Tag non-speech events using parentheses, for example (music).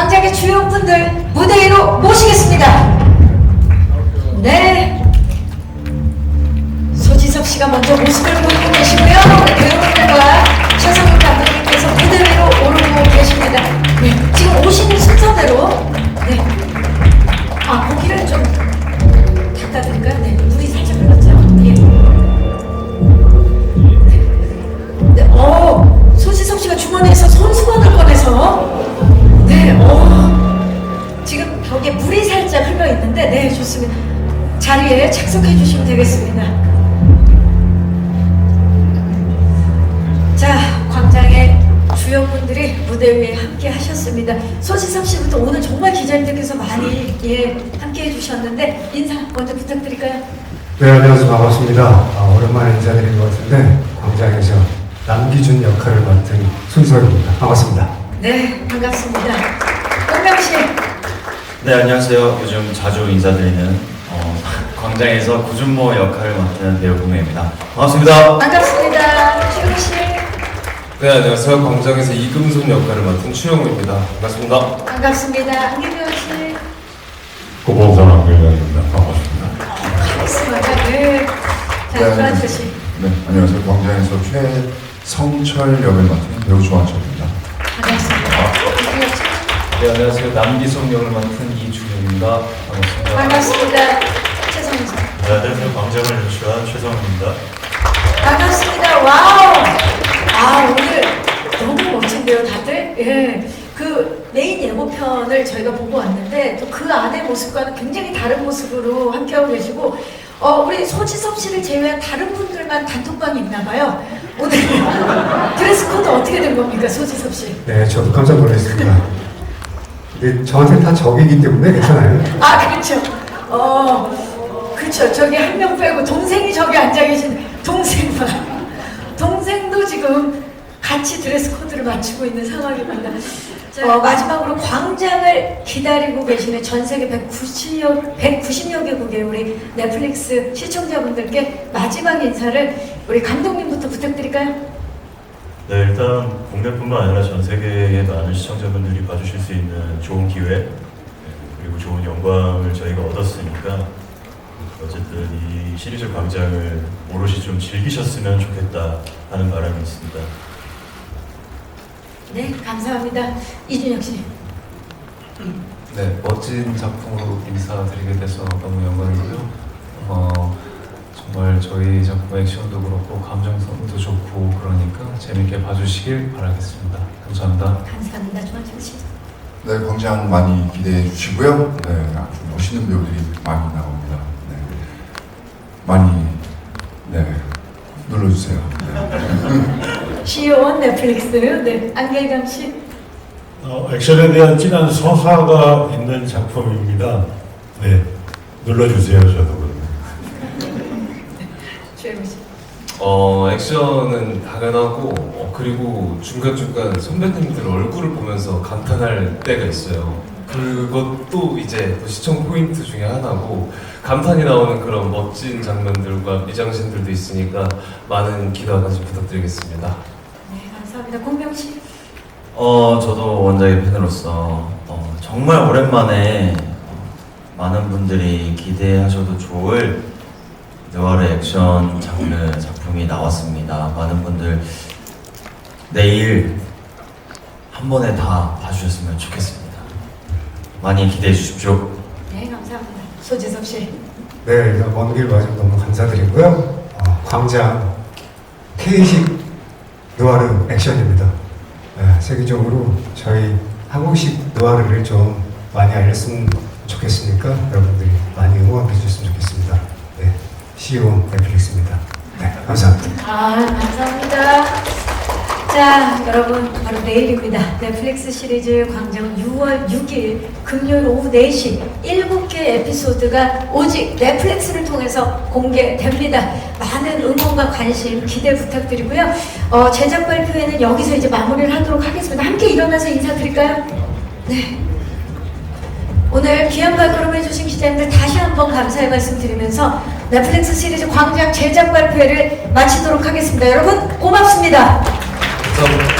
광장의 주요 분들 무대 위로 모시겠습니다. 네. 소지섭 씨가 먼저 모습을 보이고 계시고요. 배우분들과 최성훈 감독님께서 무대 위로 오르고 계십니다. 네. 지금 오신 순서대로 네. 아, 고기를 좀 닦아드릴까요? 있는데 네, 좋습니다. 자리에 착석해 주시면 되겠습니다. 자, 광장의 주요 분들이 무대 위에 함께 하셨습니다. 소지섭 씨부터 오늘 정말 기자님들께서 많이 예, 함께 해주셨는데 인사 먼저 부탁드릴까요? 네, 안녕하세요. 반갑습니다. 아, 오랜만에 인사드린 것 같은데 광장에서 남기준 역할을 맡은 손석입니다. 반갑습니다. 네, 반갑습니다. 네 안녕하세요. 요즘 자주 인사드리는 어, (laughs) 광장에서 구준모 역할을 맡은 배우 공혜입니다. 반갑습니다. 반갑습니다. 최국 씨. 네 안녕하세요 광장에서 이금숙 역할을 맡은 추영우입니다 반갑습니다 반갑습니다. 한기명 씨. 고봉산 안결장입니다. 반갑습니다. 카리스마가 네. 자, 네. 조한철 씨. 네, 안녕하세요. 광장에서 최성철 역을 맡은 배우 조한철입니다. 반갑습니다. 네 안녕하세요 남기성 역을 맡은 이준현입니다 반갑습니다 반갑습니다. 씨. 네, 안녕하세요. 광장을 연출한 최성훈입니다. 반갑습니다. 와우. 아 오늘 너무 멋진데요, 다들. 예. 그 메인 예고편을 저희가 보고 왔는데 또 그 안의 모습과는 굉장히 다른 모습으로 함께하고 계시고 어 우리 소지섭 씨를 제외한 다른 분들만 단톡방이 있나 봐요. 오늘 (laughs) 드레스 코드 어떻게 된 겁니까, 소지섭 씨? 네, 저도 깜짝 놀랐습니다. 근데 저한테 다 적이기 때문에 괜찮아요. 아 그렇죠. 어 그렇죠. 저기 한 명 빼고 동생이 저기 앉아 계신 동생만 동생도 지금 같이 드레스 코드를 맞추고 있는 상황입니다. 어, 마지막으로 광장을 기다리고 계시는 전 세계 190여, 190여 개국의 우리 넷플릭스 시청자분들께 마지막 인사를 우리 감독님부터 부탁드릴까요? 네, 일단 국내뿐만 아니라 전 세계의 많은 시청자분들이 봐주실 수 있는 좋은 기회 네, 그리고 좋은 영광을 저희가 얻었으니까 어쨌든 이 시리즈 광장을 오롯이 좀 즐기셨으면 좋겠다 하는 바람이 있습니다. 네, 감사합니다. 이준혁 씨. 네 멋진 작품으로 인사드리게 돼서 너무 영광이고요 어, 저희 작품 액션도 그렇고 감정선도 좋고 그러니까 재밌게 봐주시길 바라겠습니다 감사합니다 감사합니다. 조한철 씨. 네, 광장 많이 기대해 주시고요. 네, 아주 멋있는 배우들이 많이 나옵니다. 네, 많이 네 눌러주세요. 네. (laughs) CEO 넷플릭스. 네, 안gel감 씨. 어, 액션에 대한 진한 서사가 있는 작품입니다. 네, 눌러주세요, 저도. 최혜무 씨. 어 액션은 당연하고 어, 그리고 중간중간 선배님들 얼굴을 보면서 감탄할 때가 있어요 그것도 이제 또 시청 포인트 중에 하나고 감탄이 나오는 그런 멋진 장면들과 미장센들도 있으니까 많은 기대와 관심 부탁드리겠습니다 네, 감사합니다. 공명 씨. 어, 저도 원작의 팬으로서 어, 정말 오랜만에 어, 많은 분들이 기대하셔도 좋을 느와르 액션 장르 작품이 나왔습니다. 많은 분들 내일 한 번에 다 봐주셨으면 좋겠습니다. 많이 기대해 주십시오. 네, 감사합니다. 소지섭 씨. 네, 일단 먼길 와주셔서 너무 감사드리고요. 어, 광장 K식 느와르 액션입니다. 네, 세계적으로 저희 한국식 느와르를 좀 많이 알렸으면 좋겠으니까 여러분들이 많이 응원해 주셨으면 좋겠습니다. 네, CEO 넷플릭스입니다. 네, 감사합니다. 아, 감사합니다. 자, 여러분, 바로 내일입니다. 넷플릭스 시리즈 광장 6월 6일 금요일 오후 4시 7개 에피소드가 오직 넷플릭스를 통해서 공개됩니다. 많은 응원과 관심 기대 부탁드리고요. 어, 제작 발표회는 여기서 이제 마무리를 하도록 하겠습니다. 함께 일어나서 인사드릴까요? 네. 오늘 귀한 발걸음 해주신 기자님들 다시 한번 감사의 말씀 드리면서 넷플릭스 시리즈 광장 제작 발표회를 마치도록 하겠습니다. 여러분 고맙습니다. 감사합니다